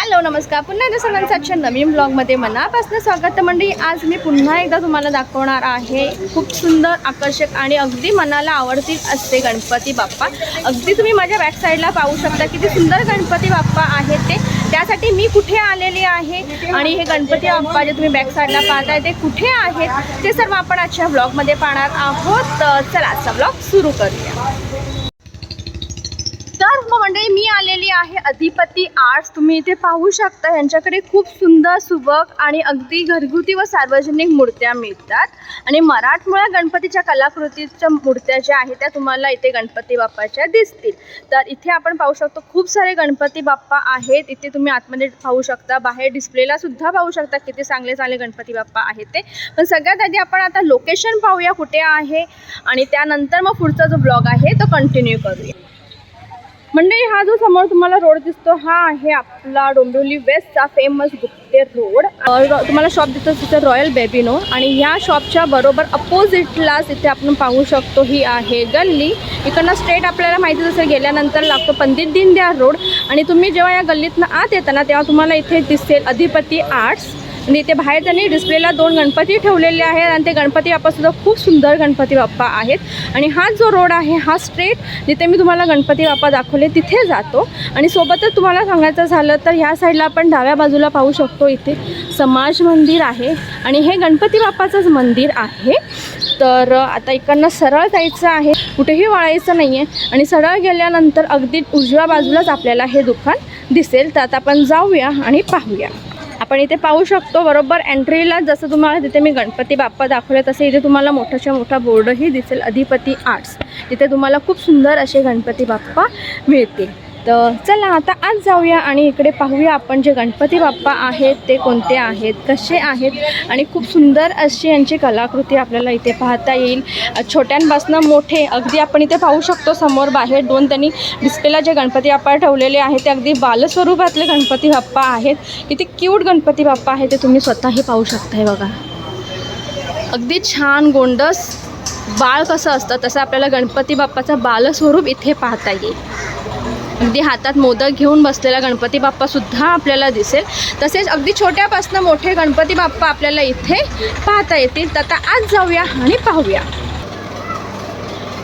Hello नमस्कार. पुन्हा एकदा सगळ्यांचं आजच्या नवीन ब्लॉगमध्ये मनापासून स्वागत. मंडळी आज मी पुन्हा एकदा तुम्हाला दाखवणार आहे खूप सुंदर आकर्षक आणि अगदी मनाला आवडतील असते गणपती बाप्पा. अगदी तुम्ही माझ्या बॅक साईडला पाहू शकता किती सुंदर गणपती बाप्पा आहेत ते. त्यासाठी मी कुठे आलेले आहे आणि हे गणपती बाप्पा जे तुम्ही बॅक साईडला पाहताय ते कुठे आहेत ते सर्व आपण आजच्या ब्लॉगमध्ये पाहणार आहोत. तर चला आजचा ब्लॉग सुरू करूया. आहे. अधिपती आर्ट्स तुम्ही इथे पाहू शकता यांच्याकडे खूप सुंदर सुबक आणि अगदी घरगुती व सार्वजनिक मूर्त्या मिळतात. आणि मराठमोळ्या गणपतीच्या कलाकृतीच्या मूर्त्या ज्या आहेत त्या तुम्हाला इथे गणपती बाप्पाच्या दिसतील. तर इथे आपण पाहू शकतो खूप सारे गणपती बाप्पा आहेत. इथे तुम्ही आतमध्ये पाहू शकता बाहेर डिस्प्लेला सुद्धा पाहू शकता किती चांगले चांगले गणपती बाप्पा आहेत ते. पण सगळ्यात आधी आपण आता लोकेशन पाहूया कुठे आहे. आणि त्यानंतर मग पुढचा जो ब्लॉग आहे तो कंटिन्यू करूया. मंडळी हा जो समोर तुम्हाला रोड दिसतो हा आहे आपला डोंबिवली वेस्टचा फेमस गुप्ते रोड. तुम्हाला शॉप दिसतो तिथे रॉयल बेबिनो आणि ह्या शॉपच्या बरोबर अपोजिटलाच इथे आपण पाहू शकतो ही आहे गल्ली. इकडनं स्ट्रेट आपल्याला माहिती जसं गेल्यानंतर लागतो पंडित दीनदयाळ रोड. आणि तुम्ही जेव्हा या गल्लीतनं आत येताना तेव्हा तुम्हाला इथे दिसेल अधिपती आर्ट्स आणि इथे बाहेर त्यांनी डिस्प्लेला दोन गणपती ठेवलेले आहेत आणि ते गणपती बाप्पासुद्धा खूप सुंदर गणपती बाप्पा आहेत. आणि हा जो रोड आहे हा स्ट्रेट जिथे मी तुम्हाला गणपती बाप्पा दाखवले तिथे जातो. आणि सोबतच तुम्हाला सांगायचं झालं तर ह्या साईडला आपण डाव्या बाजूला पाहू शकतो इथे समाज मंदिर आहे. आणि हे गणपती बाप्पाचंच मंदिर आहे. तर आता इकडनं सरळ जायचं आहे. कुठेही वळायचं नाही आहे आणि सरळ गेल्यानंतर अगदी उजव्या बाजूलाच आपल्याला हे दुकान दिसेल. तर आता आपण जाऊया आणि पाहूया. आपण इथे पाहू शकतो बरोबर? एंट्रीला जसं तुम्हाला तिथे मी गणपती बाप्पा दाखवले तसे इथे तुम्हाला मोठाच्या मोठा बोर्डही दिसेल अधिपती आर्ट्स तिथे तुम्हाला खूप सुंदर असे गणपती बाप्पा मिळतील. तर चला आता आज जाऊया आणि इकडे पाहूया आपण जे गणपती बाप्पा आहेत ते कोणते आहेत कसे आहेत आणि खूप सुंदर अशी यांची कलाकृती आपल्याला इथे पाहता येईल. छोट्यांपासनं मोठे अगदी आपण इथे पाहू शकतो समोर बाहेर दोन त्यांनी डिस्प्लेला जे गणपती बाप्पा ठेवलेले आहेत ते अगदी बालस्वरूपातले गणपती बाप्पा आहेत. किती क्यूट गणपती बाप्पा आहे ते तुम्ही स्वतःही पाहू शकताय बघा. अगदी छान गोंडस बाळ कसं असतं तसं आपल्याला गणपती बाप्पाचं बालस्वरूप इथे पाहता येईल. अगदी हातात मोदक घेऊन बसलेला गणपती बाप्पासुद्धा आपल्याला दिसेल. तसेच अगदी छोट्यापासून मोठे गणपती बाप्पा आपल्याला इथे पाहता येतील. तर आता आज जाऊया आणि पाहूया.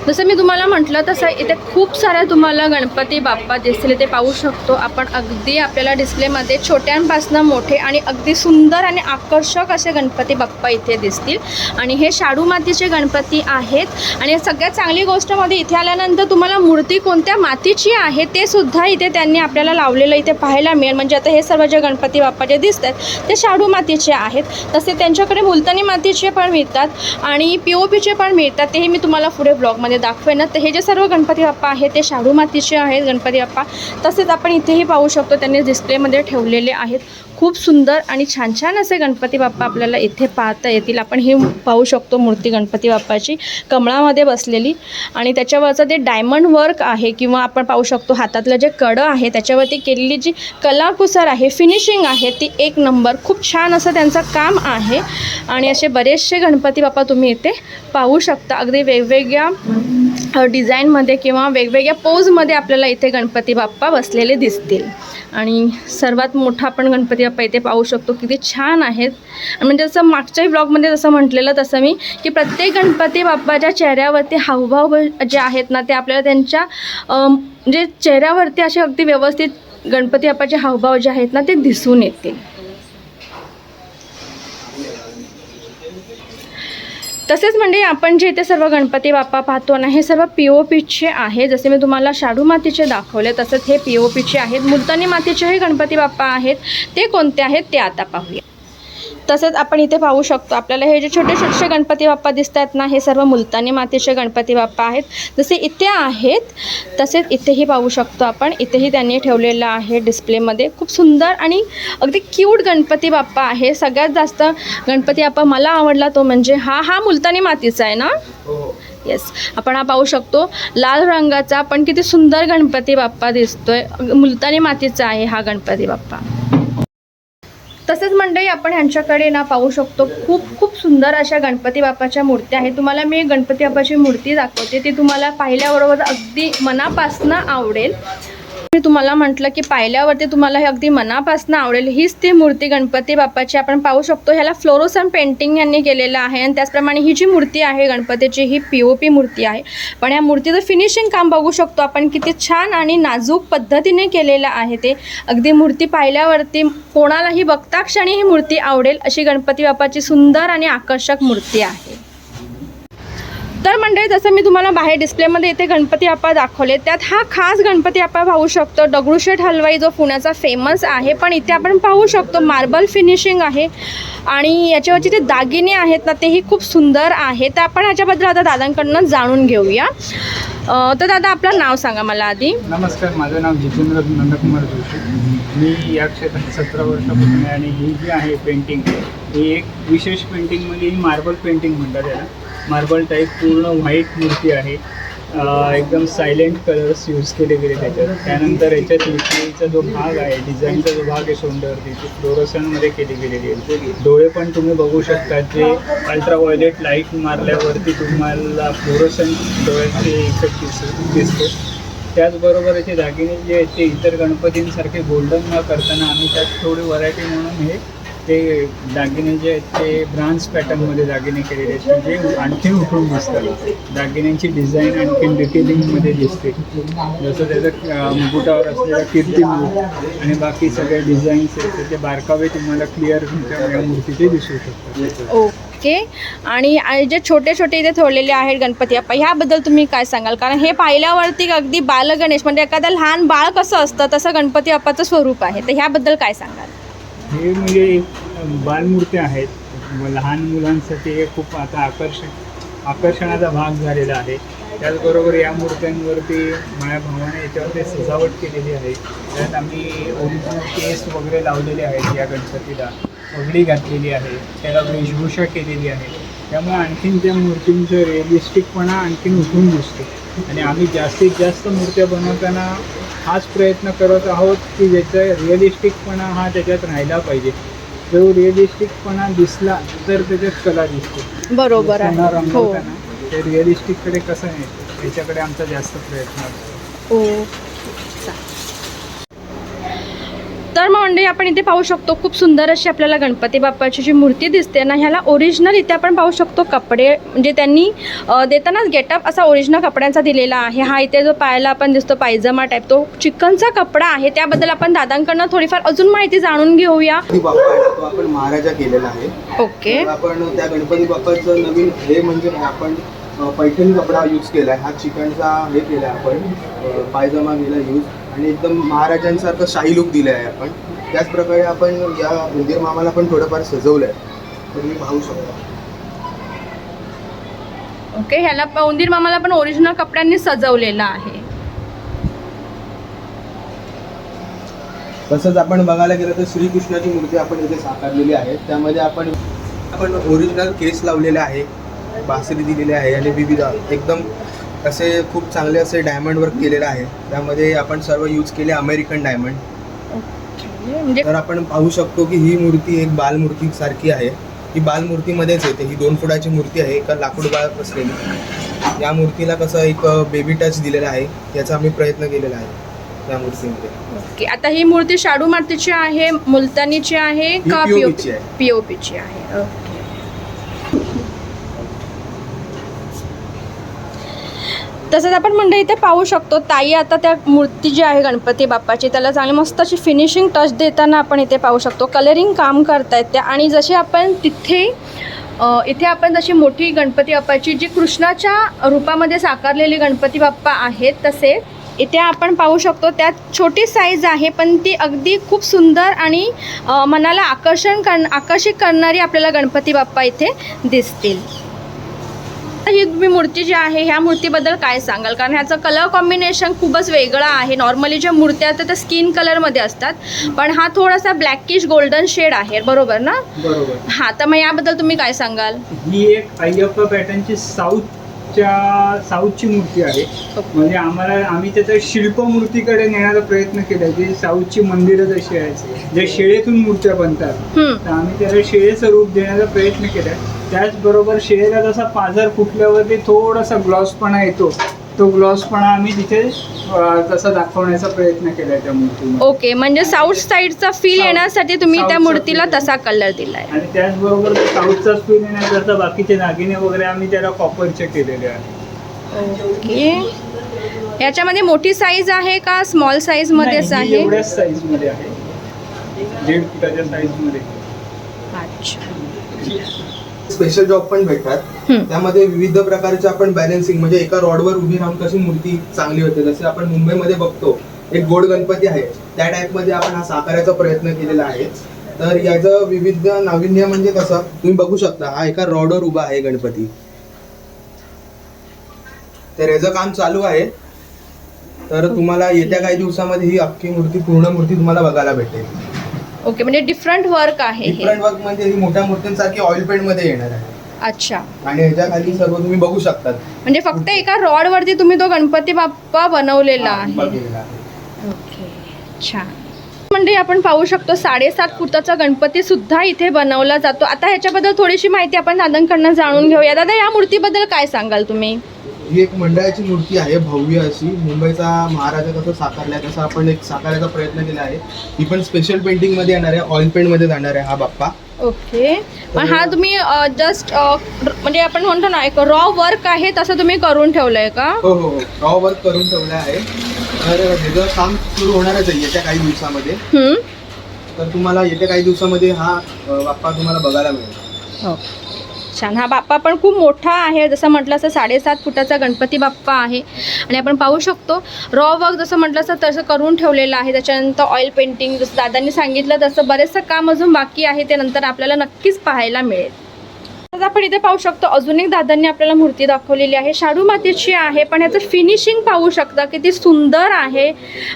जसं मी तुम्हाला म्हटलं तसं इथे खूप साऱ्या तुम्हाला गणपती बाप्पा दिसतील. इथे पाहू शकतो आपण अगदी आपल्याला डिस्प्लेमध्ये छोट्यांपासनं मोठे आणि अगदी सुंदर आणि आकर्षक असे गणपती बाप्पा इथे दिसतील. आणि हे शाडू मातीचे गणपती आहेत. आणि सगळ्यात चांगली गोष्टमध्ये इथे आल्यानंतर तुम्हाला मूर्ती कोणत्या मातीची आहे ते सुद्धा इथे त्यांनी आपल्याला लावलेलं इथे पाहायला मिळेल. म्हणजे आता हे सर्व जे गणपती बाप्पा जे दिसत आहेत ते शाडू मातीचे आहेत. तसे त्यांच्याकडे मुलतानी मातीचे पण मिळतात आणि पी ओ पीचे पण मिळतात. तेही मी तुम्हाला पुढे ब्लॉगमध्ये दाखवेन तर हे जे सर्व गणपती बाप्पा आहेत ते शाडू मातीचे आहेत गणपती बाप्पा. तसेच आपण इथेही पाहू शकतो त्यांनी डिस्प्लेमध्ये ठेवलेले आहेत. खूप सुंदर आणि छान छान असे गणपती बाप्पा आपल्याला इथे पाहता येतील. आपण हे पाहू शकतो मूर्ती गणपती बाप्पाची कमळामध्ये बसलेली. आणि त्याच्यावरचं ते डायमंड वर्क आहे किंवा आपण पाहू शकतो हातातलं जे कडं आहे त्याच्यावरती केलेली जी कलाकुसर आहे फिनिशिंग आहे ती एक नंबर खूप छान असं त्यांचं काम आहे. आणि असे बरेचसे गणपती बाप्पा तुम्ही इथे पाहू शकता. अगदी वेगवेगळ्या डिझाईनमध्ये किंवा वेगवेगळ्या पोजमध्ये आपल्याला इथे गणपती बाप्पा बसलेले दिसतील. आणि सर्वात मोठा आपण गणपती बाप्पा इथे पाहू शकतो किती छान आहेत. म्हणजे जसं मागच्याही ब्लॉगमध्ये जसं म्हटलेलं तसं मी की प्रत्येक गणपती बाप्पाच्या चेहऱ्यावरती हावभाव जे आहेत ना ते आपल्याला त्यांच्या म्हणजे चेहऱ्यावरती असे अगदी व्यवस्थित गणपती बाप्पाचे हावभाव जे आहेत ना ते दिसून येतील. तसेच म्हणजे आपण जे इथे सर्व गणपती बाप्पा पाहतो ना हे सर्व पी ओ पीचे आहे जसे मी तुम्हाला शाडू मातीचे दाखवले तसंच हे पी ओ पीचे आहेत. मुलतानी मातीचेही गणपती बाप्पा आहेत. ते कोणते आहेत ते आता पाहूया. तसेच आपण इथे पाहू शकतो आपल्याला हे जे छोटे छोटेसे गणपती बाप्पा दिसत आहेत ना हे सर्व मुलतानी मातीचे गणपती बाप्पा आहेत. जसे इथे आहेत तसेच इथेही पाहू शकतो आपण. इथेही त्यांनी ठेवलेलं आहे डिस्प्लेमध्ये खूप सुंदर आणि अगदी क्यूट गणपती बाप्पा आहे. सगळ्यात जास्त गणपती बाप्पा मला आवडला तो म्हणजे हा हा मुलतानी मातीचा आहे ना? येस आपण हा पाहू शकतो लाल रंगाचा पण किती सुंदर गणपती बाप्पा दिसतोय. मुलतानी मातीचा आहे हा गणपती बाप्पा. तसेच मंडळी आपण ह्यांच्याकडे ना पाहू शकतो खूप खूप सुंदर अशा गणपती बाप्पाच्या मूर्त्या आहेत. तुम्हाला मी गणपती बाप्पाची मूर्ती दाखवते. ती तुम्हाला पाहिल्याबरोबर अगदी मनापासनं आवडेल. मी तुम्हाला म्हटलं की पाहिल्यावरती तुम्हाला हे अगदी मनापासून आवडेल. हीच ती मूर्ती गणपती बाप्पाची आपण पाहू शकतो. ह्याला फ्लोरोसन पेंटिंग यांनी केलेलं आहे आणि त्याचप्रमाणे ही जी मूर्ती आहे गणपतीची ही पी ओ पी मूर्ती आहे. पण या मूर्तीचं फिनिशिंग काम बघू शकतो आपण. किती छान आणि नाजूक पद्धतीने केलेलं आहे ते. अगदी मूर्ती पाहिल्यावरती कोणालाही बघता क्षणी ही मूर्ती आवडेल अशी गणपती बाप्पाची सुंदर आणि आकर्षक मूर्ती आहे. तर मंडळी जसं मी तुम्हाला बाहेर डिस्प्लेमध्ये इथे गणपती आप्पा दाखवले त्यात हा खास गणपती आप्पा पाहू शकतो. दगडूशेठ हलवाई जो पुण्याचा फेमस आहे पण इथे आपण पाहू शकतो मार्बल फिनिशिंग आहे आणि याच्यावरचे जे दागिने आहेत ना तेही खूप सुंदर आहे तर आपण ह्याच्याबद्दल आता दादांकडनं जाणून घेऊया. तर दादा आपलं नाव सांगा मला आधी. नमस्कार माझं नाव जितेंद्र नंदकुमार जोशी. मी या क्षेत्रात सतरा वर्षापासून आहे आणि ही जी आहे पेंटिंग ही एक विशेष पेंटिंग म्हणजे ही मार्बल पेंटिंग म्हणतात याला. मार्बल टाईप पूर्ण व्हाईट मूर्ती आहे. एकदम सायलेंट कलर्स यूज केले गेले त्याच्यात. त्यानंतर याच्यात लिटरीचा जो भाग आहे डिझाईनचा जो भाग आहे सोंडवरती तो फ्लोरोसनमध्ये केली गेलेली आहे. डोळे पण तुम्ही बघू शकता जे अल्ट्रा व्हायलेट लाइट मारल्यावरती तुम्हाला फ्लोरोसन डोळ्याचे इफेक्ट दिस दिसतो. त्याचबरोबर याचे दागिने जे आहेत ते इतर गणपतींसारखे गोल्डन न करताना आम्ही त्यात थोडी व्हरायटी म्हणून हे ते दागिने जे आहेत ते ब्रांच पॅटर्नमध्ये दागिने केलेले आहेत. की जे आणखीन उठून दिसतात दागिन्यांची डिझाईन आणखीन डिटेलिंगमध्ये दिसते. जसं त्याचं मुकुटावर असलेला कीर्तिमुख आणि बाकी सगळे डिझाईन्स आहेत ते बारकावे तुम्हाला क्लिअर तुमच्या या मूर्तीचे दिसू शकतात. ओके. आणि जे छोटे छोटे इथे ठेवलेले आहेत गणपती अप्पा ह्याबद्दल तुम्ही काय सांगाल? कारण हे पाहिल्यावरती अगदी बालगणेश म्हणजे एखादं लहान बाळ कसं असतं तसं गणपती अप्पाचं स्वरूप आहे. तर ह्याबद्दल काय सांगाल? हे म्हणजे बालमूर्त्या आहेत. लहान मुलांसाठी हे खूप आता आकर्षण आकर्षणाचा भाग झालेला आहे. त्याचबरोबर या मूर्त्यांवरती माझ्या भावाने याच्यावरती सजावट केलेली आहे. त्यात आम्ही ओरिजिनल केस वगैरे लावलेले आहेत या गणपतीला. पगडी घातलेली आहे. त्याला वेशभूषा केलेली आहे. त्यामुळे आणखीन त्या मूर्तींचं रिअलिस्टिकपणा आणखीन उठून दिसतो. आणि आम्ही जास्तीत जास्त मूर्त्या बनवताना हाच प्रयत्न करत आहोत की ज्याचा रिअलिस्टिकपणा हा त्याच्यात राहिला पाहिजे. जो रिअलिस्टिकपणा दिसला तर त्याच्यात कला दिसते. बरोबर आहे. हो. ते रिअलिस्टिककडे कसं नाही याच्याकडे आमचा जास्त प्रयत्न असतो ओ तर मग मंडळी आपण इथे पाहू शकतो खूप सुंदर अशी आपल्याला गणपती बाप्पाची जी मूर्ती दिसते ना ह्याला ओरिजिनल इथे आपण पाहू शकतो कपडे म्हणजे त्यांनी देतानाच गेटअप असा ओरिजिनल कपड्यांचा दिलेला आहे. हा इथे जो पायाला आपण दिसतो पायजमा टाईप तो चिकनचा कपडा आहे. त्याबद्दल आपण दादांकडनं थोडीफार अजून माहिती जाणून घेऊया. आपण महाराजा केलेला आहे. ओके. आपण त्या गणपती बाप्पाचं नवीन हे म्हणजे आपण पैठणी कपडा यूज केला आहे हा चिकनचा हे केला आहे आपण पायजमा केला यूज आणि एकदम महाराजांसारखं शाही लुक दिला आहे आपण. त्याच प्रकारे आपण या उंदीर मामाला पण थोडंफार सजवलं आहे तर तुम्ही पाहू शकता. ओके ह्याला उंदीर मामाला पण ओरिजिनल कपड्यांनी सजवलेलं आहे. तसंच आपण बघायला गेलं तर श्रीकृष्णाची मूर्ती आपण इथे साकारलेली आहे. त्यामध्ये आपण आपण ओरिजिनल केस लावलेले आहे. बासरी दिलेली आहे आणि विविध एकदम असे खूप चांगले असे डायमंड वर्क केलेलं आहे. त्यामध्ये आपण सर्व यूज केले अमेरिकन डायमंड म्हणजे तर आपण पाहू शकतो की ही मूर्ती एक बालमूर्ती सारखी आहे. ही बालमूर्तीमध्येच येते. ही दोन फुटाची मूर्ती आहे. एका लाकूड बाळ असलेली या मूर्तीला कसं एक बेबी टच दिलेला आहे. याचा आम्ही प्रयत्न केलेला आहे. या मूर्तीमध्ये. ओके. आता ही मूर्ती शाडू मातीची आहे मुलतानीची आहे का POP ची आहे. पीओपीची आहे. तसंच आपण मंडळी इथे पाहू शकतो ताई आता त्या मूर्ती जी आहे गणपती बाप्पाची त्याला चांगली मस्त अशी फिनिशिंग टच देताना आपण इथे पाहू शकतो. कलरिंग काम करतायत त्या. आणि जसे आपण तिथे इथे आपण जशी मोठी गणपती बाप्पाची जी कृष्णाच्या रूपामध्ये साकारलेली गणपती बाप्पा आहेत तसे इथे आपण पाहू शकतो त्यात छोटी साईज आहे पण ती अगदी खूप सुंदर आणि मनाला आकर्षण कर आकर्षित करणारी आपल्याला गणपती बाप्पा इथे दिसतील. ही तुम्ही मूर्ती जी आहे ह्या मूर्तीबद्दल काय सांगाल? कारण ह्याचं कलर कॉम्बिनेशन खूपच वेगळं आहे. नॉर्मली ज्या मूर्त्या असतात त्या स्किन कलरमध्ये असतात. पण हा थोडासा ब्लॅकिश गोल्डन शेड आहे. बरोबर ना? बरोबर. हां तर मग याबद्दल तुम्ही काय सांगाल? ही एक अय्यप्पा पॅटर्नची साऊथच्या साऊथची मूर्ती आहे. म्हणजे आम्हाला आम्ही त्याच्या शिल्पमूर्तीकडे नेण्याचा प्रयत्न केला. जे साऊथची मंदिरं जशी आहेत जे शेळेतून मूर्त्या बनतात हम्म, तर आम्ही त्याला शेळेचं रूप देण्याचा प्रयत्न केला. त्याचबरोबर शेळेला जसा पाझर फुटल्यावरती थोडासा ग्लॉसपणा येतो तो ग्लॉसपणा आम्ही तिथे तसा दाखवण्याचा प्रयत्न केलाय त्या मूर्तीमध्ये. ओके म्हणजे साऊथ साईडचा फील येण्यासाठी तुम्ही त्या मूर्तीला feel. तसा कलर दिलाय. आणि त्याचबरोबर तो साऊथचाच फील येण्याकरता बाकीचे दागिने वगैरे आम्ही त्याला कॉपरचे केलेले आहेत. ओके. याच्यामध्ये मोठी साईज आहे का स्मॉल साईज मध्येच नाही, ही आहे? एवढ्याच साईजमध्ये आहे. दीड फुटाच्या साईजमध्ये. अच्छा. स्पेशल जॉब पण भेटतात. त्यामध्ये विविध प्रकारचे आपण बॅलन्सिंग म्हणजे एका रॉडवर उभी राहून कशी मूर्ती चांगली होते. जसे आपण मुंबईमध्ये बघतो एक गोड गणपती आहे. त्या टाईपमध्ये आपण हा साकारायचा प्रयत्न केलेला आहे. तर याचं विविध नाविन्य म्हणजे कसं तुम्ही बघू शकता हा एका रॉडवर उभा आहे गणपती. तर याचं काम चालू आहे. तर तुम्हाला येत्या काही दिवसामध्ये ही अख्खी मूर्ती पूर्ण मूर्ती तुम्हाला बघायला भेटेल. ओके म्हणजे डिफरंट वर्क आहे हे. डिफरंट वर्क म्हणजे ही मोठ्या मूर्तींसारखी ऑइल पेंटमध्ये येणार आहे. अच्छा. आणि ह्याच्या खाली सर्व तुम्ही बघू शकतात. म्हणजे फक्त एका रॉड वरती तुम्ही तो गणपती बाप्पा बनवलेला हा, आहे. बघितलेला आहे. ओके छान. म्हणजे आपण पाहू शकतो साडेसात फुटाचा गणपती सुद्धा इथे बनवला जातो. आता ह्याच्याबद्दल थोडीशी माहिती आपण दादांकडनं जाणून घेऊया. दादा या मूर्तीबद्दल काय सांगाल तुम्ही? ही एक मंडळाची मूर्ती आहे भव्य अशी. मुंबईचा महाराजा कसं साकारलाय तसं आपण एक साकारायचा प्रयत्न केला आहे. ही पण स्पेशल पेंटिंगमध्ये येणार आहे ऑइल पेंटमध्ये जाणार आहे हा बाप्पा. ओके. पण हा तुम्ही जस्ट म्हणजे आपण म्हणतो ना एक रॉ वर्क आहे तसं तुम्ही करून ठेवलंय का? हो हो हो. रॉ वर्क करून ठेवलं आहे. तर त्याचं काम सुरू होणारच आहे येत्या काही दिवसामध्ये. हम्म. तर तुम्हाला येत्या काही दिवसामध्ये हा अ, बाप्पा तुम्हाला बघायला मिळेल. हो. छान. हा बाप्पा पण खूप मोठा आहे. जसं म्हटलं असं साडेसात फुटाचा गणपती बाप्पा आहे. आणि आपण पाहू शकतो रॉ वर्क जसं म्हटलं असं तसं करून ठेवलेलं आहे. त्याच्यानंतर ऑइल पेंटिंग जसं दादांनी सांगितलं तसं बरेचसं काम अजून बाकी आहे. ते नंतर आपल्याला नक्कीच पाहायला मिळेल. आज आपण इथे पाहू शकतो अजून एक दादांनी आपल्याला मूर्ती दाखवलेली आहे. शाडू मातीची आहे पण ह्याचं फिनिशिंग पाहू शकता किती सुंदर आहे.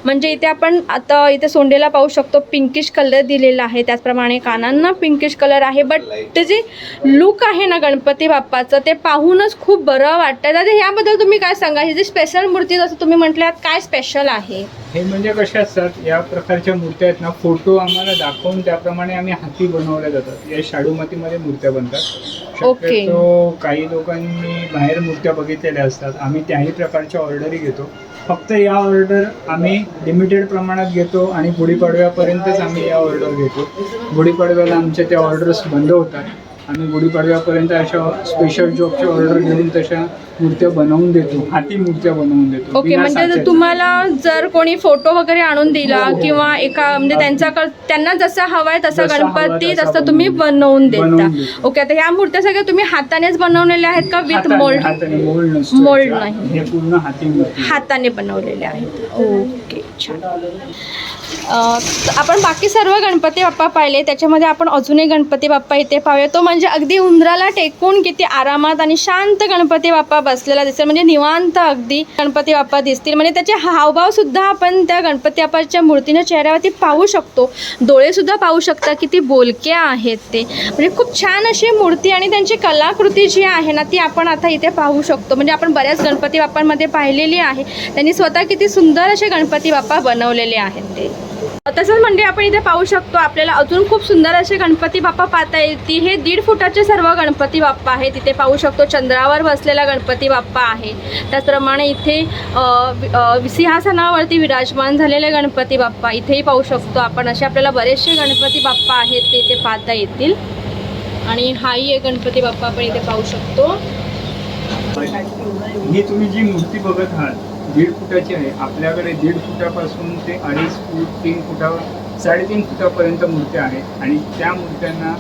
म्हणजे इथे आपण आता इथे सोंडेला पाहू शकतो पिंकिश कलर दिलेला आहे. त्याचप्रमाणे कानांना पिंकिश कलर आहे. बट ते जे लुक आहे ना गणपती बाप्पाचं ते पाहूनच खूप बरं वाटतं दादा ह्याबद्दल तुम्ही काय सांगा? ही जी स्पेशल मूर्ती जसं तुम्ही म्हटल्यात काय स्पेशल आहे? हे म्हणजे कशा असतात या प्रकारच्या मूर्त्या आहेत ना फोटो आम्हाला दाखवून त्याप्रमाणे आम्ही हाती बनवल्या जातात. या शाडू मातीमध्ये मूर्त्या बनतात. ओके. शक्यतो काही लोकांनी बाहेर मूर्त्या बघितलेल्या असतात. आम्ही त्याही प्रकारच्या ऑर्डरी घेतो. फक्त या ऑर्डर आम्ही लिमिटेड प्रमाणात घेतो आणि गुढीपाडव्यापर्यंतच आम्ही या ऑर्डर घेतो. गुढीपाडव्याला आमच्या त्या ऑर्डर्स बंद होतात. आम्ही गुढीपाडव्यापर्यंत अशा स्पेशल जॉबची ऑर्डर घेऊन तशा मूर्त्या बनवून देतो हाती मूर्त्या बनवून देतो. ओके बिना म्हणजे जर साच्याच्या. तुम्हाला जर कोणी फोटो वगैरे आणून दिला किंवा एका म्हणजे त्यांच्याकडे त्यांना जसा हवाय तसा जसा गणपती तसा तसं तुम्ही बनवून देता. बनवून देतो. ओके आता ह्या मूर्त्या सगळ्या तुम्ही हातानेच बनवलेल्या आहेत का विथ हाताने- मोल्ड? हाताने मोल्ड नसतो मोल्ड याचा. नाही. हे पूर्ण हाती मूर्ती. हाताने बनवलेले आहेत. ओके छान. अं, आपण बाकी सर्व गणपती बाप्पा पाहिले. त्याच्यामध्ये आपण अजून एक गणपती बाप्पा इथे पाहूया. तो म्हणजे अगदी उंदराला टेकून किती आरामात आणि शांत गणपती बाप्पा बसलेला दिसेल. म्हणजे निवांत अगदी गणपती बाप्पा दिसतील. म्हणजे त्याचे हावभाव सुद्धा आपण त्या गणपती बाप्पाच्या मूर्तीच्या चेहऱ्यावरती पाहू शकतो. डोळे सुद्धा पाहू शकता किती बोलके आहेत ते. म्हणजे खूप छान अशी मूर्ती आणि त्यांची कलाकृती जी आहे ना ती आपण आता इथे पाहू शकतो. म्हणजे आपण बऱ्याच गणपती बाप्पांमध्ये पाहिलेली आहे. त्यांनी स्वतः किती सुंदर असे गणपती बाप्पा बनवलेले आहेत ते. तसंच म्हणजे आपण इथे पाहू शकतो आपल्याला अजून खूप सुंदर असे गणपती बाप्पा पाहता येतील. हे दीड फुटाचे सर्व गणपती बाप्पा आहे तिथे पाहू शकतो चंद्रावर बसलेला गणपती बाप्पा आहे. त्याचप्रमाणे इथे वि- सिंहासनावरती विराजमान झालेले गणपती बाप्पा इथेही पाहू शकतो आपण. असे आपल्याला बरेचसे गणपती बाप्पा आहेत ते इथे पाहता येतील. आणि हाही एक गणपती बाप्पा आपण इथे पाहू शकतो. ही तुम्ही जी मूर्ती बघत आहात दीड फुटाची आहे. आपल्याकडे दीड फुटापासून ते अडीच फूट तीन फुटावर साडेतीन फुटापर्यंत मूर्त्या आहेत आणि त्या मूर्त्यांना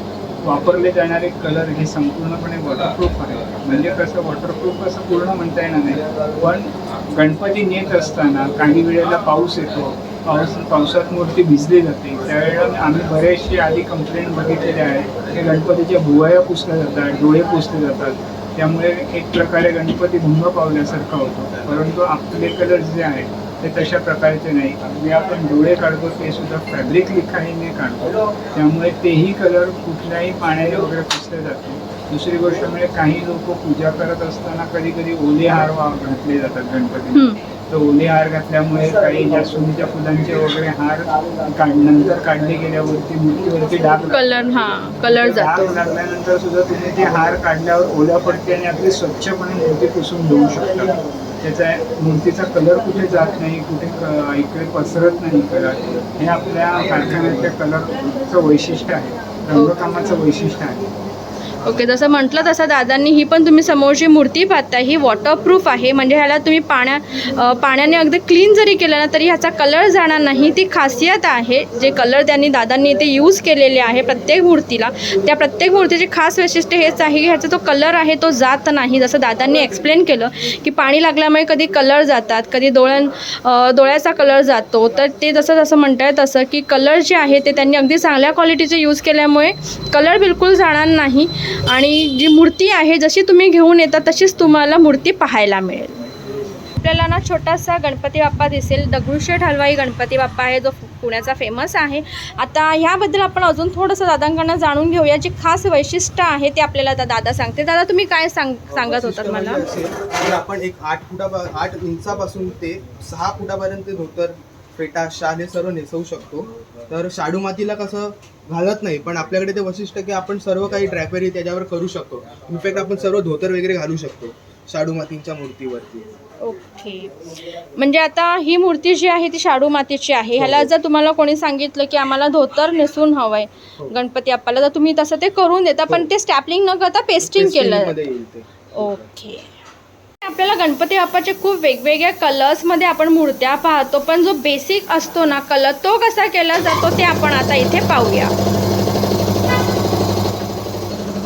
वापरले जाणारे कलर हे संपूर्णपणे वॉटरप्रूफ आहे. म्हणजे कसं वॉटरप्रूफ असं पूर्ण म्हणता येणार नाही. पण गणपती नेत असताना काही वेळेला पाऊस येतो. पाऊस पावसात मूर्ती भिजली जाते. त्यावेळेला आम्ही बरेचसे आधी कंप्लेंट बघितलेले आहे की गणपतीच्या भुवया पुसल्या जातात डोळे पुसले जातात. त्यामुळे एक प्रकारे गणपती भंग पावल्यासारखा होतो. परंतु आपले कलर जे आहेत ते तशा प्रकारचे नाही. अगदी आपण डोळे काढतो ते सुद्धा फॅब्रिक लिखाणीने काढतो. त्यामुळे तेही कलर कुठल्याही पाण्याने वगैरे पुसले जाते दुसरी गोष्ट म्हणजे काही लोक पूजा करत असताना कधी कधी ओले हार घातले जातात गणपती तर ओले हार घातल्यामुळे काही जास्वंदीच्या फुलांचे वगैरे हार काढ नंतर काढले गेल्यावरती मूर्तीवरती डाग. कलर हा कलर जातो. डाग लागल्यानंतर सुद्धा तुम्ही ते हार काढल्यावर ओल्या पडते आणि अगदी स्वच्छपणे मूर्ती पुसून घेऊ शकता. त्याचा मूर्तीचा कलर कुठे जात नाही कुठे इकडे पसरत नाही कलर. हे आपल्या कारखान्यातल्या कलरचं वैशिष्ट्य आहे. रंगकामाचं वैशिष्ट्य आहे. ओके जसं म्हटलं तसं दादांनी ही पण तुम्ही समोरची मूर्ती पाहता ही वॉटरप्रूफ आहे. म्हणजे ह्याला तुम्ही पाण्या पाण्याने अगदी क्लीन जरी केलं ना तरी ह्याचा कलर जाणार नाही. ती खासियत आहे जे कलर त्यांनी दादांनी इथे यूज केलेले आहे प्रत्येक मूर्तीला त्या प्रत्येक मूर्तीचे खास वैशिष्ट्य हेच आहे की ह्याचा जो कलर आहे तो जात नाही. जसं दादांनी एक्सप्लेन केलं की पाणी लागल्यामुळे कधी कलर जातात कधी डोळ्यां डोळ्याचा कलर जातो. तर ते जसं जसं म्हणताय तसं की कलर जे आहे ते त्यांनी अगदी चांगल्या क्वालिटीचे यूज केल्यामुळे कलर बिलकुल जाणार नाही. आणि जी मूर्ती आहे जशी तुम्ही घेऊन येता तशीच तुम्हाला मूर्ती पाहायला मिळेल. आपल्याला ना छोटासा गणपती बाप्पा दिसेल. दगडूशेठ हलवाई गणपती बाप्पा आहे जो पुण्याचा फेमस आहे. आता ह्याबद्दल आपण अजून थोडंसं दादांकडनं जाणून घेऊया. जे खास वैशिष्ट्य आहे ते आपल्याला आता दादा सांगते दादा तुम्ही काय सांग सांगत होतात मला? म्हणजे आपण एक आठ फुटा आठ इंचापासून ते सहा फुटापर्यंत धोतर फेटा शाल हे सर्व नेसवू शकतो. तर शाडू मातीला कसं घालत नाही पण आपल्याकडे ते वैशिष्ट्य की आपण सर्व काही ड्रॅपेरी त्याच्यावर करू शकतो. इनफॅक्ट आपण सर्व धोतर वगैरे घालू शकतो शाडू मातीच्या मूर्तीवरती. ओके. म्हणजे आता ही मूर्ती जी आहे ती शाडू मातीची आहे. ह्याला जर तुम्हाला कोणी सांगितलं की आम्हाला धोतर नेसून हवंय हो. गणपती बाप्पाला तर तुम्ही तसं ते करून देता पण ते स्टॅपलिंग न करता पेस्टिंग केलं. ओके. आपल्याला गणपती बाप्पाचे खूप वेगवेगळ्या कलर्समध्ये आपण मूर्त्या पाहतो पण जो बेसिक असतो ना कलर तो कसा केला जातो ते आपण आता इथे पाहूया.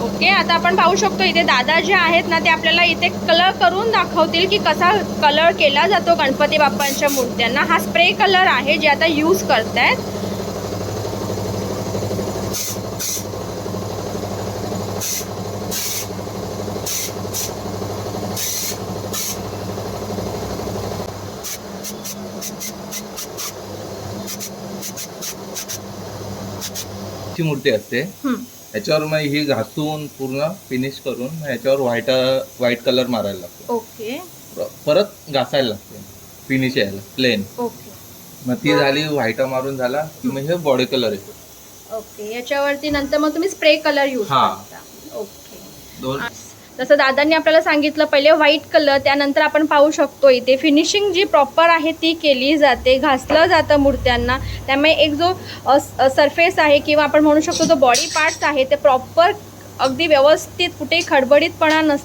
ओके आता आपण पाहू शकतो इथे दादा जे आहेत ना ते आपल्याला इथे कलर करून दाखवतील की कसा कलर केला जातो गणपती बाप्पांच्या मूर्त्यांना. हा स्प्रे कलर आहे जे आता यूज करतायत. ची मूर्ती असते. हं. याच्यावर मग ही घासून पूर्ण फिनिश करून ह्याच्यावर व्हाईट व्हाईट कलर मारायला लागतो. ओके. पर- परत घासायला लागते. फिनिश यायला प्लेन ओके. मग ती झाली व्हाईट मारून झाला की मग हे बॉडी कलर येतो ओके याच्यावरती नंतर मग तुम्ही स्प्रे कलर यूज हा. करता. ओके. दोन जसं दादांनी आपल्याला सांगितलं पहिले व्हाईट कलर त्यानंतर आपण पाहू शकतो इथे. फिनिशिंग जी प्रॉपर आहे ती केली जाते घासलं जातं मूर्त्यांना. त्यामुळे एक जो सरफेस आहे किंवा आपण म्हणू शकतो जो बॉडी पार्ट्स आहे ते प्रॉपर अगदी व्यवस्थित कुठेही खडबडीतपणा नस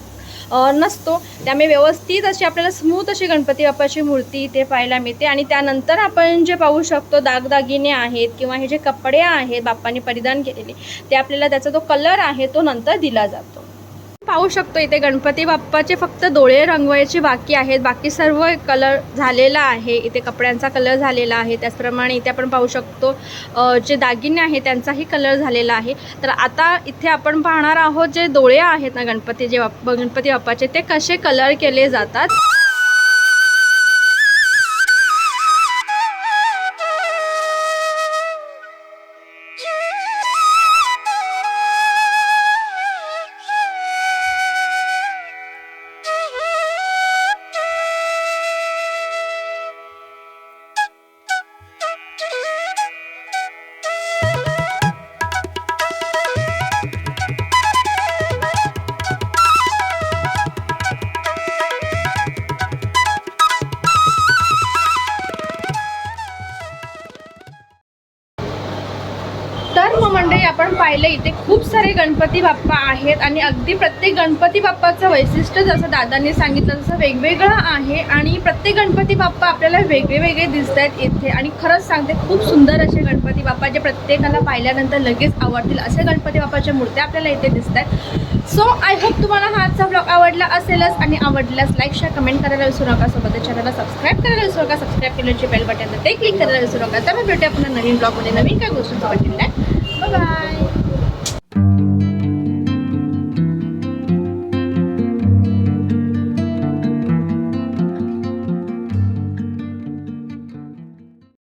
नसतो. त्यामुळे व्यवस्थित अशी आपल्याला स्मूथ अशी गणपती बाप्पाची मूर्ती इथे पाहायला मिळते. आणि त्यानंतर आपण जे पाहू शकतो दागदागिने आहेत किंवा हे जे कपडे आहेत बाप्पांनी परिधान केलेले ते आपल्याला त्याचा जो कलर आहे तो नंतर दिला जातो. पाहू शकतो इथे गणपती बाप्पाचे फक्त डोळे रंगवायचे बाकी आहेत. बाकी सर्व कलर झालेला आहे. इथे कपड्यांचा कलर झालेला आहे. त्याचप्रमाणे इथे आपण पाहू शकतो जे दागिने आहेत त्यांचाही कलर झालेला आहे. तर आता इथे आपण पाहणार आहोत जे डोळे आहेत ना गणपती जे बाप गणपती बाप्पाचे ते कसे कलर केले जातात? गणपती बाप्पा आहेत आणि अगदी प्रत्येक गणपती बाप्पाचं वैशिष्ट्य जसं दादांनी सांगितलं तसं वेगवेगळं आहे आणि प्रत्येक गणपती बाप्पा आपल्याला वेगळे वेगळे दिसत आहेत इथे. आणि खरंच सांगते खूप सुंदर असे गणपती बाप्पा जे प्रत्येकाला पाहिल्यानंतर लगेच आवडतील असे गणपती बाप्पाच्या मूर्त्या आपल्याला इथे दिसत आहेत सो आय होप तुम्हाला हा आजचा ब्लॉग आवडला असेलच आणि आवडल्यास लाईक शेअर कमेंट करायला विसरू नका. सोबत चॅनलला सबस्क्राईब करायला विसरू नका. सबस्क्राईब केल्याची बेल बटन ते क्लिक करायला विसरू नका. तर भेटूया आपल्याला नवीन ब्लॉगमध्ये नवीन काय गोष्टी वाटेल